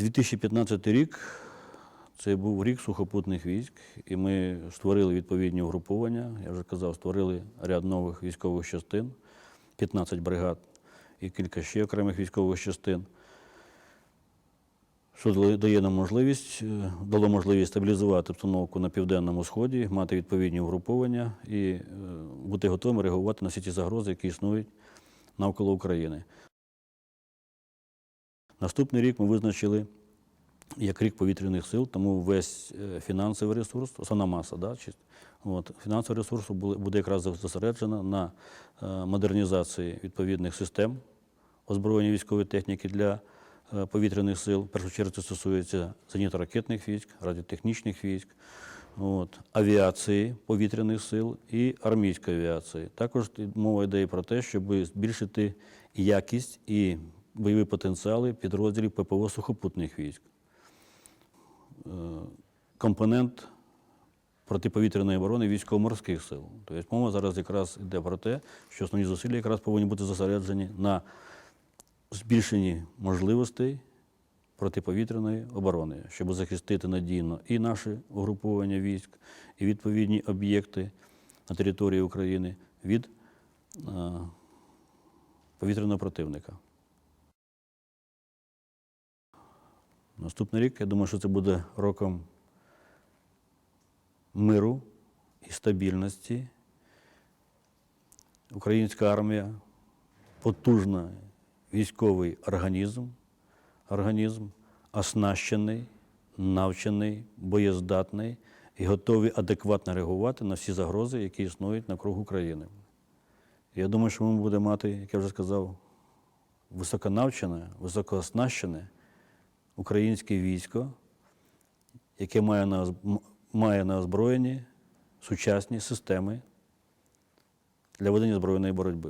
2015 рік це був рік сухопутних військ, і ми створили відповідні угруповання. Я вже казав, створили ряд нових військових частин, 15 бригад і кілька ще окремих військових частин. Що дає нам можливість, е, дало можливість стабілізувати обстановку на південному сході, мати відповідні угруповання і е, бути готовими реагувати на всі ті загрози, які існують навколо України. Наступний рік ми визначили як рік повітряних сил, тому весь е, фінансовий ресурс, основна маса, да, от, фінансовий ресурс буде якраз зосереджено на е, модернізації відповідних систем озброєння військової техніки для е, повітряних сил. В першу чергу це стосується зенітно-ракетних військ, радіотехнічних військ, от, авіації повітряних сил і армійської авіації. Також мова йде і про те, щоб збільшити якість і бойові потенціали підрозділів ППО сухопутних військ. Е, Компонент протиповітряної оборони військово-морських сил. Тобто мова зараз якраз йде про те, що основні зусилля якраз повинні бути зосереджені на збільшенні можливостей протиповітряної оборони, щоб захистити надійно і наше угруповання військ, і відповідні об'єкти на території України від е, повітряного противника. Наступний рік, я думаю, що це буде роком миру і стабільності. Українська армія потужний військовий організм, організм оснащений, навчений, боєздатний і готовий адекватно реагувати на всі загрози, які існують навкруг України. Я думаю, що ми будемо мати, як я вже сказав, високонавчене, високооснащене українське військо, яке має на, має на озброєнні сучасні системи для ведення збройної боротьби.